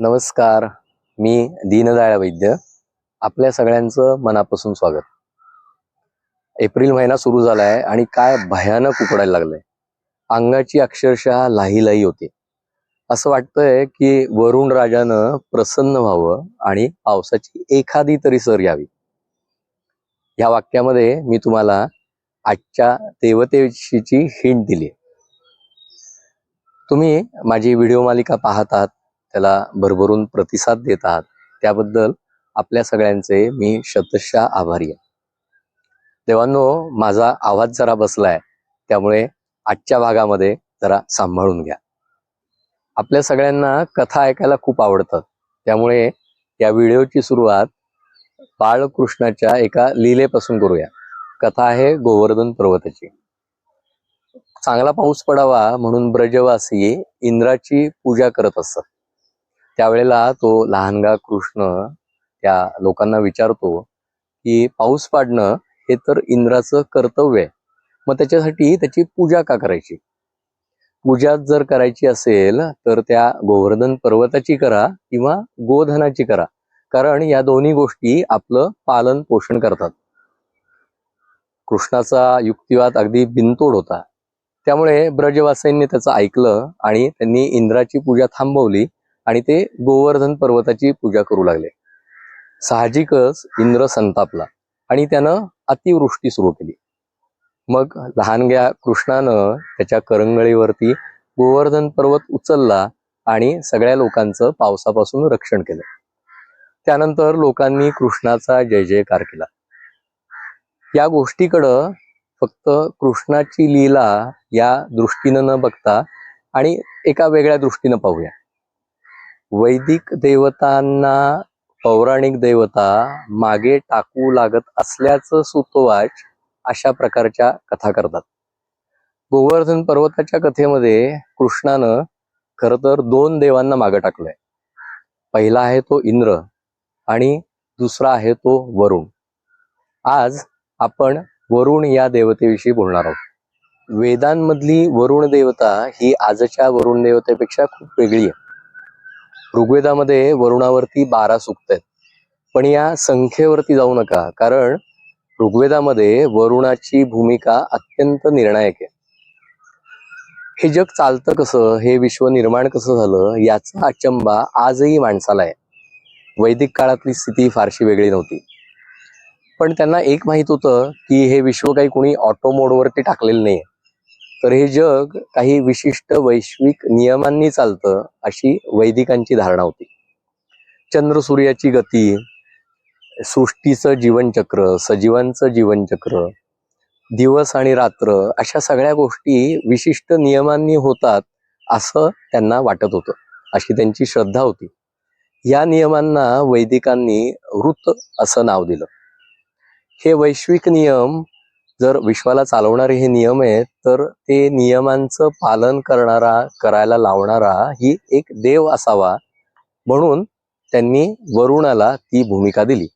नमस्कार मी दीनदयाळ वैद्य. आपल्या सगळ्यांचं मनापासून स्वागत. एप्रिल महिना सुरू झालाय आणि काय भयानक उकडायला लागलंय. अंगाची अक्षरशः लाही लाही होते. असं वाटतंय की वरुण राजानं प्रसन्न व्हावं आणि पावसाची एखादी तरी सर यावी. ह्या वाक्यामध्ये मी तुम्हाला आजच्या देवतेविषयीची हिंट दिली तुम्ही माझी व्हिडिओ मालिका पाहतात त्याला भरभरून प्रतिसाद देत आहात. त्याबद्दल आपल्या सगळ्यांचे मी शतशः आभारी आहे. देवांनो माझा आवाज जरा बसलाय. त्यामुळे आजच्या भागामध्ये जरा सांभाळून घ्या. आपल्या सगळ्यांना कथा ऐकायला खूप आवडतं. त्यामुळे या व्हिडिओची सुरुवात बाळकृष्णाच्या एका लीलेपासून करूया. कथा आहे गोवर्धन पर्वताची. चांगला पाऊस पडावा म्हणून ब्रजवासी इंद्राची पूजा करत असतात त्यावेळेला तो लहानगा कृष्ण त्या लोकांना विचारतो की पाऊस पाडणं हे तर इंद्राचं कर्तव्य आहे. मग त्याच्यासाठी त्याची पूजा का करायची? पूजा जर करायची असेल तर त्या गोवर्धन पर्वताची करा किंवा गोधनाची करा. कारण या दोन्ही गोष्टी आपलं पालन पोषण करतात. कृष्णाचा युक्तिवाद अगदी बिनतोड होता. त्यामुळे ब्रजवासींनी त्याचं ऐकलं आणि त्यांनी इंद्राची पूजा थांबवली. आणि ते गोवर्धन पर्वताची पूजा करू लागले. साहजिकच इंद्र संतापला आणि त्यानं अतिवृष्टी सुरू केली. मग लहानग्या कृष्णानं त्याच्या करंगळीवरती गोवर्धन पर्वत उचलला आणि सगळ्या लोकांचं पावसापासून रक्षण केलं. त्यानंतर लोकांनी कृष्णाचा जय जयकार केला. या गोष्टीकडं फक्त कृष्णाची लीला या दृष्टीनं न बघता आणि एका वेगळ्या दृष्टीनं पाहूया. वैदिक देवतांना पौराणिक देवता मागे टाकू लागत असल्याचं सुतोवाच अशा प्रकारच्या कथा करतात. गोवर्धन पर्वताच्या कथेमध्ये कृष्णानं खर तर दोन देवांना मागे टाकलंय. पहिला आहे तो इंद्र आणि दुसरा आहे तो वरुण. आज आपण वरुण या देवतेविषयी बोलणार आहोत. वेदांमधली वरुण देवता ही आजच्या वरुण देवतेपेक्षा खूप वेगळी आहे. ऋग्वेदामध्ये वरुणावरती बारा सुक्त आहेत पण या संख्येवरती जाऊ नका कारण ऋग्वेदामध्ये वरुणाची भूमिका अत्यंत निर्णायक आहे. हे जग चालतं कसं हे विश्व निर्माण कसं झालं याचा अचंबा आजही माणसाला आहे. वैदिक काळातली स्थिती फारशी वेगळी नव्हती. पण त्यांना एक माहीत होतं की हे विश्व काही कोणी ऑटो मोडवरती टाकलेलं नाही तर हे जग काही विशिष्ट वैश्विक नियमांनी चालतं अशी वैदिकांची धारणा होती. चंद्र सूर्याची गती सृष्टीचं जीवनचक्र सजीवांचं जीवनचक्र दिवस आणि रात्र अशा सगळ्या गोष्टी विशिष्ट नियमांनी होतात असं त्यांना वाटत होतं अशी त्यांची श्रद्धा होती. या नियमांना वैदिकांनी ऋत असं नाव दिलं. हे वैश्विक नियम जर विश्वाला चालवणारे हे नियम आहेत तर ते नियमांचं पालन करणारा करायला लावणारा ही एक देव असावा. म्हणून त्यांनी वरुणाला ती भूमिका दिली.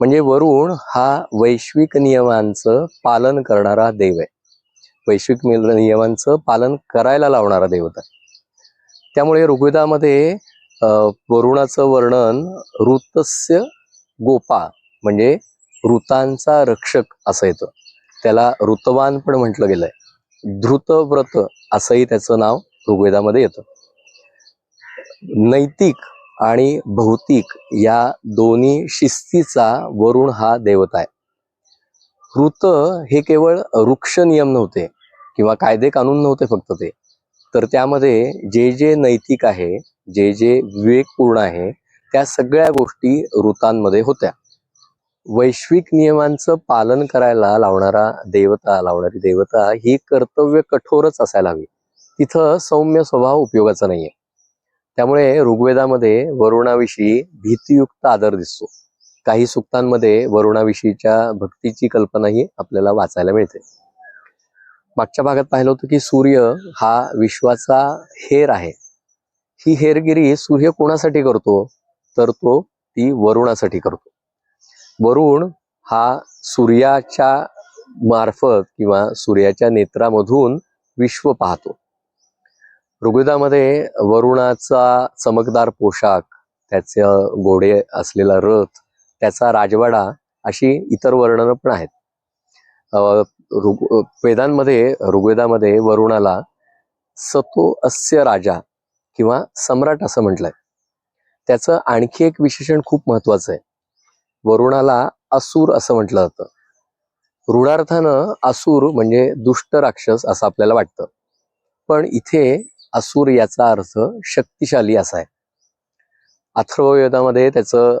म्हणजे वरुण हा वैश्विक नियमांचं पालन करणारा देव आहे. वैश्विक नियमांचं पालन करायला लावणारा देवता त्यामुळे ऋग्वेदामध्ये वरुणाचं वर्णन ऋतस्य गोपा म्हणजे ऋतांचा रक्षक असं येतं. त्याला ऋतवान पण म्हटलं गेलंय. धृतव्रत असंही त्याचं नाव ऋग्वेदामध्ये येतं. नैतिक आणि भौतिक या दोन्ही शिस्तीचा वरुण हा देवता आहे. ऋत हे केवळ वृक्ष नियम नव्हते किंवा कायदे कानून नव्हते फक्त ते. तर त्यामध्ये जे जे नैतिक आहे जे जे विवेकपूर्ण आहे त्या सगळ्या गोष्टी ऋतांमध्ये होत्या. वैश्विक नियमांचं पालन करायला लावणारा देवता लावणारी देवता ही कर्तव्य कठोरच असायला हवी. तिथं सौम्य स्वभाव उपयोगाचा नाहीये. त्यामुळे ऋग्वेदामध्ये वरुणाविषयी भीतियुक्त आदर दिसतो. काही सुक्तांमध्ये वरुणाविषयीच्या भक्तीची कल्पनाही आपल्याला वाचायला मिळते. मागच्या भागात पाहिलं होतं की सूर्य हा विश्वाचा हेर आहे. ही हेरगिरी सूर्य कोणासाठी करतो? तर तो ती वरुणासाठी करतो. वरुण हा सूर्याच्या मार्फत किंवा सूर्याच्या नेत्रामधून विश्व पाहतो. ऋग्वेदामध्ये वरुणाचा चमकदार पोशाख त्याचं घोडे असलेला रथ त्याचा राजवाडा अशी इतर वर्णनं पण आहेत. ऋग वेदांमध्ये ऋग्वेदामध्ये वरुणाला सतो अस्य राजा किंवा सम्राट असं म्हटलंय. त्याचं आणखी एक विशेषण खूप महत्वाचं आहे. वरुणाला असुर असं म्हटलं जातं. ऋणार्थानं असुर म्हणजे दुष्ट राक्षस असं आपल्याला वाटतं. पण इथे असुर याचा अर्थ शक्तिशाली असा आहे. अथर्ववेदामध्ये त्याचं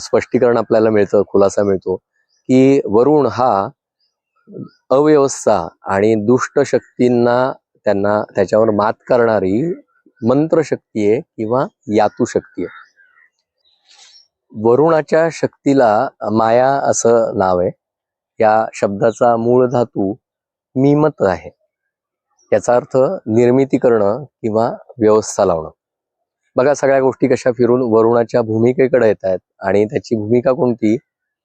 स्पष्टीकरण आपल्याला मिळतं खुलासा मिळतो की वरुण हा अव्यवस्था आणि दुष्ट शक्तींना त्यांना त्याच्यावर मात करणारी मंत्रशक्ती आहे किंवा यातू शक्ती आहे. वरुणाच्या शक्तीला माया असं नाव आहे. या शब्दाचा मूळ धातू मीमत आहे. याचा अर्थ निर्मिती करणं किंवा व्यवस्था लावणं. बघा सगळ्या गोष्टी कशा फिरून वरुणाच्या भूमिकेकडे येत आहेत आणि त्याची भूमिका कोणती?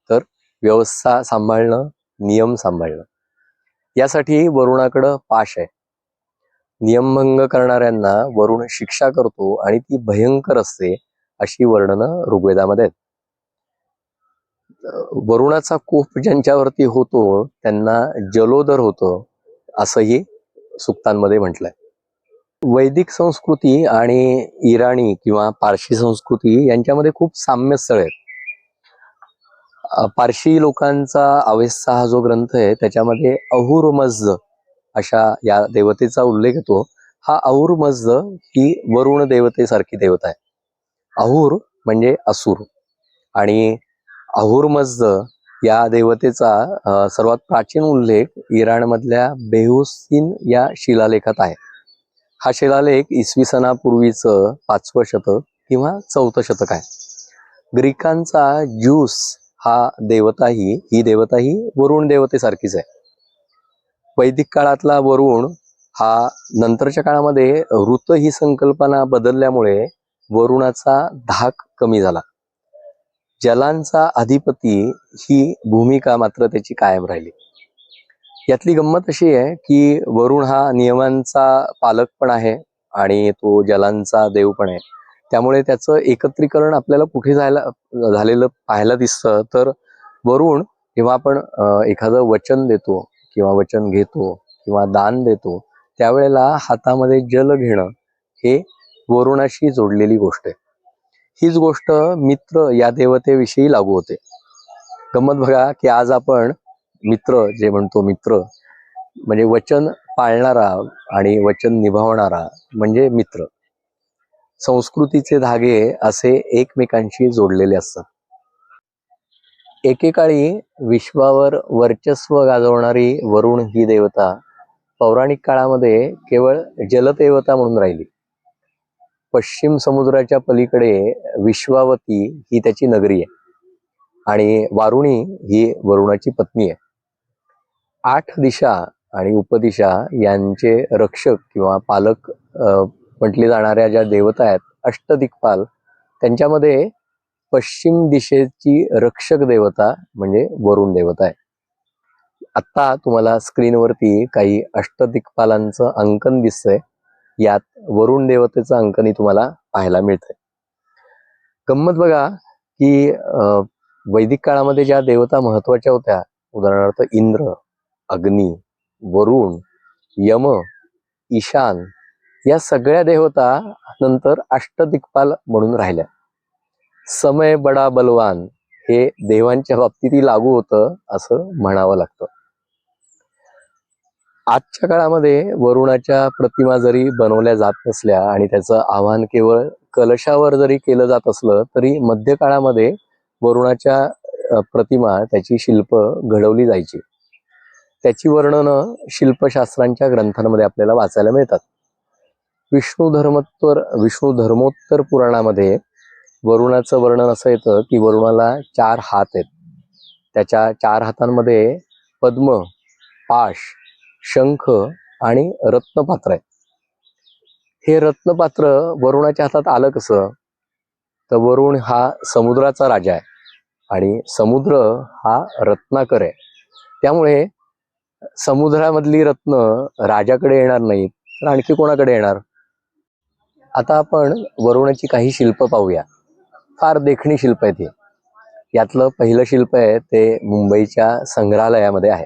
तर व्यवस्था सांभाळणं नियम सांभाळणं. यासाठी वरुणाकडं पाश आहे. नियमभंग करणाऱ्यांना वरुण शिक्षा करतो आणि ती भयंकर असते अशी वर्णनं ऋग्वेदामध्ये आहेत. वरुणाचा कोप ज्यांच्यावरती होतो त्यांना जलोदर होतं असंही सुक्तांमध्ये म्हटलंय. वैदिक संस्कृती आणि इराणी किंवा पारशी संस्कृती यांच्यामध्ये खूप साम्य स्थळ आहेत. पारशी लोकांचा अवेस्सा हा जो ग्रंथ आहे त्याच्यामध्ये अहुरमज्ज अशा या देवतेचा उल्लेख येतो. हा अहुरमज्ज ही वरुण देवतेसारखी देवता आहे. अहुर म्हणजे असुर. आणि अहुर मज्ज या देवतेचा सर्वात प्राचीन उल्लेख इराणमधल्या बेहुसीन या शिलालेखात आहे. हा शिलालेख इसवी सणापूर्वीचं पाचवं शतक किंवा चौथं शतक आहे. ग्रीकांचा ज्यूस हा देवताही ही देवताही वरुण देवतेसारखीच आहे. वैदिक काळातला वरुण हा नंतरच्या काळामध्ये ऋत ही संकल्पना बदलल्यामुळे वरुणाचा धाक कमी झाला. जलांचा अधिपती ही भूमिका मात्र त्याची कायम राहिली. यातली गंमत अशी आहे की वरुण हा नियमांचा पालक पण आहे आणि तो जलांचा देव पण आहे. त्यामुळे त्याचं एकत्रीकरण आपल्याला कुठे जायला झालेलं पाहायला दिसतं. तर वरुण जेव्हा आपण एखादं वचन देतो किंवा वचन घेतो किंवा दान देतो त्यावेळेला हातामध्ये जल घेणं हे वरुणाशी जोडलेली गोष्ट आहे. हीच गोष्ट मित्र या देवतेविषयी लागू होते. गंमत बघा की आज आपण मित्र जे म्हणतो मित्र म्हणजे वचन पाळणारा आणि वचन निभावणारा म्हणजे मित्र. संस्कृतीचे धागे असे एकमेकांशी जोडलेले असतात. एकेकाळी विश्वावर वर्चस्व गाजवणारी वरुण ही देवता पौराणिक काळामध्ये केवळ जलदेवता म्हणून राहिली. पश्चिम समुद्राच्या पलीकडे विश्वावती ही त्याची नगरी आहे. आणि वारुणी ही वरुणाची पत्नी आहे. आठ दिशा आणि उपदिशा यांचे रक्षक किंवा पालक म्हटले जाणाऱ्या ज्या देवता आहेत अष्टदिक्पाल त्यांच्यामध्ये पश्चिम दिशेची रक्षक देवता म्हणजे वरुण देवता आहे. आत्ता तुम्हाला स्क्रीनवरती काही अष्टदिक्पालांचं अंकन दिसतंय. यात वरुण देवतेचं अंकनी तुम्हाला पाहायला मिळतंय. गंमत बघा की अं, वैदिक काळामध्ये ज्या देवता महत्त्वाच्या होत्या उदाहरणार्थ इंद्र अग्नी वरुण यम ईशान या सगळ्या देवता नंतर अष्टदिक्पाल म्हणून राहिल्या. समय बडा बलवान हे देवांच्या बाबतीतही लागू होतं असं म्हणावं लागतं. आजच्या काळामध्ये वरुणाच्या प्रतिमा जरी बनवल्या जात नसल्या आणि त्याचं आव्हान केवळ कलशावर जरी केलं जात असलं तरी मध्य काळामध्ये वरुणाच्या प्रतिमा त्याची शिल्प घडवली जायची. त्याची वर्णनं शिल्पशास्त्रांच्या ग्रंथांमध्ये आपल्याला वाचायला मिळतात. विष्णू धर्मोत्तर विष्णू धर्मोत्तर पुराणामध्ये वरुणाचं वर्णन असं येतं की वरुणाला चार हात आहेत. त्याच्या चार हातांमध्ये पद्म पाश शंख आणि रत्नपात्र आहे हे रत्नपात्र वरुणाच्या हातात आलं कसं? तर वरुण हा समुद्राचा राजा आहे आणि समुद्र हा रत्नाकर आहे. त्यामुळे समुद्रामधली रत्न राजाकडे येणार नाहीत तर आणखी कोणाकडे येणार? आता आपण वरुणाची काही शिल्प पाहूया. फार देखणी शिल्प आहेत ही. यातलं पहिलं शिल्प आहे ते मुंबईच्या संग्रहालयामध्ये आहे.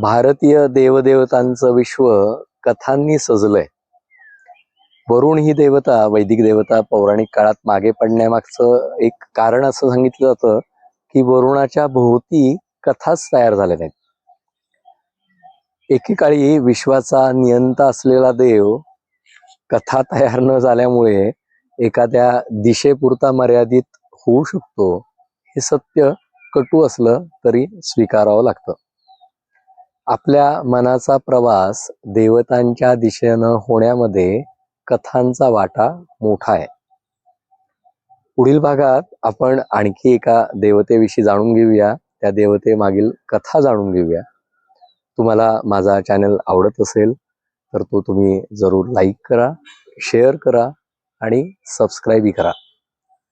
भारतीय देवदेवतांचं विश्व कथांनी सजलंय. वरुण ही देवता वैदिक देवता पौराणिक काळात मागे पडण्यामागचं एक कारण असं सांगितलं जातं की वरुणाच्या भोवती कथाच तयार झाल्या नाहीत. एकेकाळी विश्वाचा नियंता असलेला देव कथा तयार न झाल्यामुळे एखाद्या दिशेपुरता मर्यादित होऊ शकतो हे सत्य कटू असलं तरी स्वीकारावं लागतं. आपल्या मनाचा प्रवास देवतांच्या दिशेनं होण्यामध्ये कथांचा वाटा मोठा आहे. पुढील भागात आपण आणखी एका देवतेविषयी जाणून घेऊया. त्या देवतेमागील कथा जाणून घेऊया. तुम्हाला माझा चॅनल आवडत असेल तर तो तुम्ही जरूर लाईक करा शेअर करा आणि सबस्क्राईबही करा.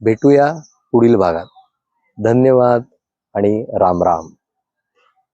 भेटूया पुढील भागात. धन्यवाद आणि राम राम.